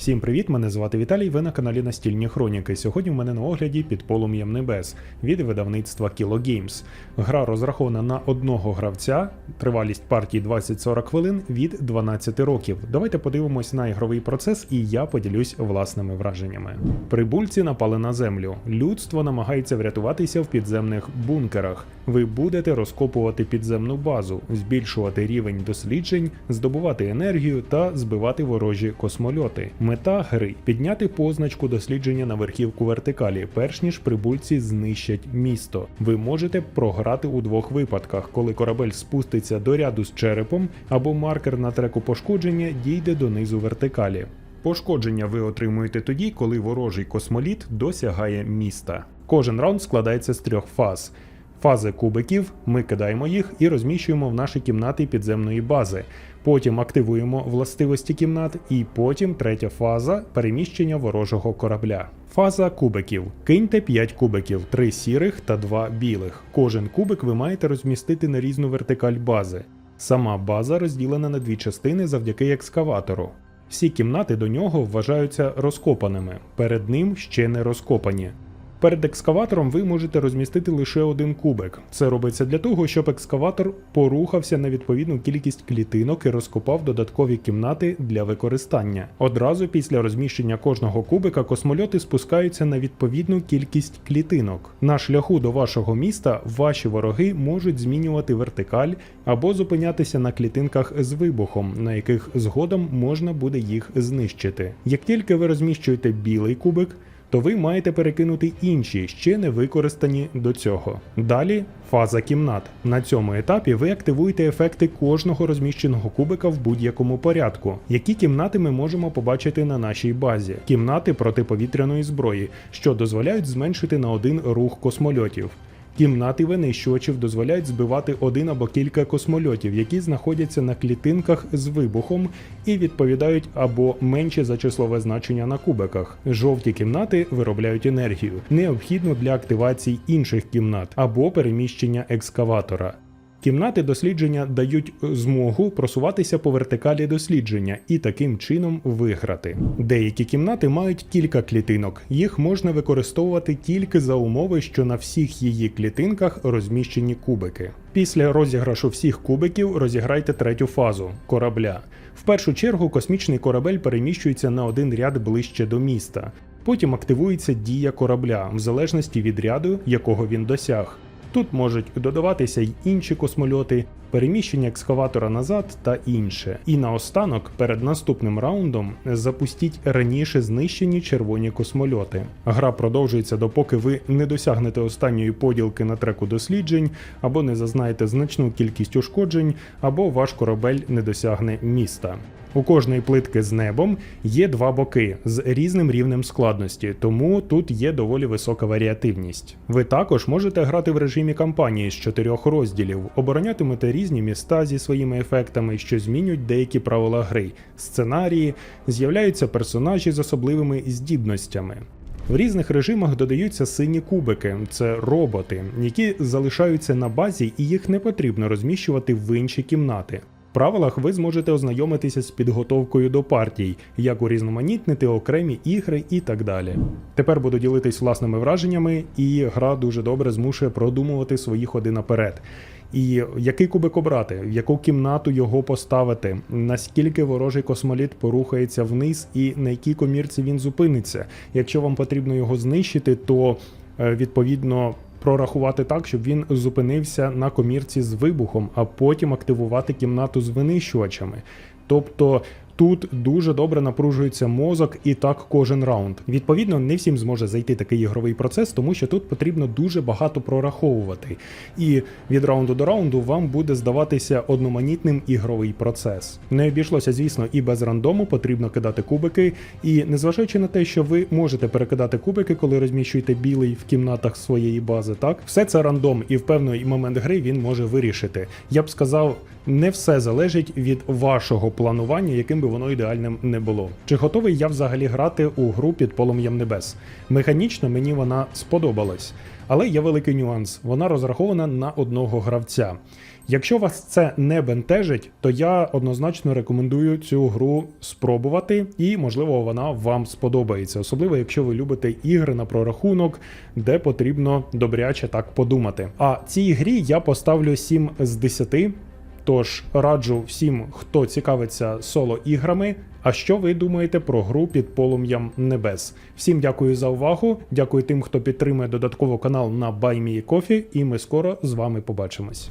Всім привіт! Мене звати Віталій. Ви на каналі Настільні Хроніки. Сьогодні в мене на огляді під полум'ям небес від видавництва Kilo Games. Гра розрахована на одного гравця, тривалість партії 20-40 хвилин від 12 років. Давайте подивимось на ігровий процес, і я поділюсь власними враженнями. Прибульці напали на землю. Людство намагається врятуватися в підземних бункерах. Ви будете розкопувати підземну базу, збільшувати рівень досліджень, здобувати енергію та збивати ворожі космольоти. Мета гри підняти позначку дослідження на верхівку вертикалі, перш ніж прибульці знищать місто. Ви можете програти у двох випадках, коли корабель спуститься до ряду з черепом, або маркер на треку пошкодження дійде до низу вертикалі. Пошкодження ви отримуєте тоді, коли ворожий космоліт досягає міста. Кожен раунд складається з трьох фаз. Фази кубиків, ми кидаємо їх і розміщуємо в наші кімнати підземної бази. Потім активуємо властивості кімнат, і потім третя фаза переміщення ворожого корабля. Фаза кубиків. Киньте 5 кубиків, 3 сірих та 2 білих. Кожен кубик ви маєте розмістити на різну вертикаль бази. Сама база розділена на дві частини завдяки екскаватору. Всі кімнати до нього вважаються розкопаними, перед ним ще не розкопані. Перед екскаватором ви можете розмістити лише один кубик. Це робиться для того, щоб екскаватор порухався на відповідну кількість клітинок і розкопав додаткові кімнати для використання. Одразу після розміщення кожного кубика космольоти спускаються на відповідну кількість клітинок. На шляху до вашого міста ваші вороги можуть змінювати вертикаль або зупинятися на клітинках з вибухом, на яких згодом можна буде їх знищити. Як тільки ви розміщуєте білий кубик, то ви маєте перекинути інші, ще не використані до цього. Далі фаза кімнат. На цьому етапі ви активуєте ефекти кожного розміщеного кубика в будь-якому порядку. Які кімнати ми можемо побачити на нашій базі? Кімнати протиповітряної зброї, що дозволяють зменшити на один рух космольотів. Кімнати винищувачів дозволяють збивати один або кілька космольотів, які знаходяться на клітинках з вибухом і відповідають або менше за числове значення на кубиках. Жовті кімнати виробляють енергію, необхідну для активації інших кімнат або переміщення екскаватора. Кімнати дослідження дають змогу просуватися по вертикалі дослідження і таким чином виграти. Деякі кімнати мають кілька клітинок. Їх можна використовувати тільки за умови, що на всіх її клітинках розміщені кубики. Після розіграшу всіх кубиків розіграйте третю фазу корабля. В першу чергу космічний корабель переміщується на один ряд ближче до міста. Потім активується дія корабля в залежності від ряду, якого він досяг. Тут можуть додаватися й інші космольоти, переміщення екскаватора назад та інше. І наостанок, перед наступним раундом, запустіть раніше знищені червоні космольоти. Гра продовжується допоки ви не досягнете останньої поділки на треку досліджень, або не зазнаєте значну кількість ушкоджень, або ваш корабель не досягне міста. У кожної плитки з небом є два боки з різним рівнем складності, тому тут є доволі висока варіативність. Ви також можете грати в режимі кампанії з чотирьох розділів, оборонятимете різні міста зі своїми ефектами, що змінюють деякі правила гри, сценарії, з'являються персонажі з особливими здібностями. В різних режимах додаються сині кубики, це роботи, які залишаються на базі і їх не потрібно розміщувати в інші кімнати. Правилах ви зможете ознайомитися з підготовкою до партій, як урізноманітнити окремі ігри і так далі. Тепер буду ділитись власними враженнями, і гра дуже добре змушує продумувати свої ходи наперед. І який кубик обрати, в яку кімнату його поставити, наскільки ворожий космоліт порухається вниз, і на якій комірці він зупиниться. Якщо вам потрібно його знищити, то е, відповідно прорахувати так, щоб він зупинився на комірці з вибухом, а потім активувати кімнату з винищувачами. Тобто тут дуже добре напружується мозок і так кожен раунд. Відповідно, не всім зможе зайти такий ігровий процес, тому що тут потрібно дуже багато прораховувати. І від раунду до раунду вам буде здаватися одноманітним ігровий процес. Не обійшлося, звісно, і без рандому потрібно кидати кубики. І незважаючи на те, що ви можете перекидати кубики, коли розміщуєте білий в кімнатах своєї бази, так все це рандом, і в певний момент гри він може вирішити. Я б сказав, не все залежить від вашого планування, яким би воно ідеальним не було. Чи готовий я взагалі грати у гру під полум'ям небес? Механічно мені вона сподобалась, але є великий нюанс: вона розрахована на одного гравця. Якщо вас це не бентежить, то я однозначно рекомендую цю гру спробувати, і можливо вона вам сподобається, особливо якщо ви любите ігри на прорахунок, де потрібно добряче так подумати. А цій грі я поставлю 7 з 10. Тож раджу всім, хто цікавиться соло іграми. А що ви думаєте про гру під полум'ям небес? Всім дякую за увагу. Дякую тим, хто підтримує додатково канал на BuyMeCoffee, і ми скоро з вами побачимось.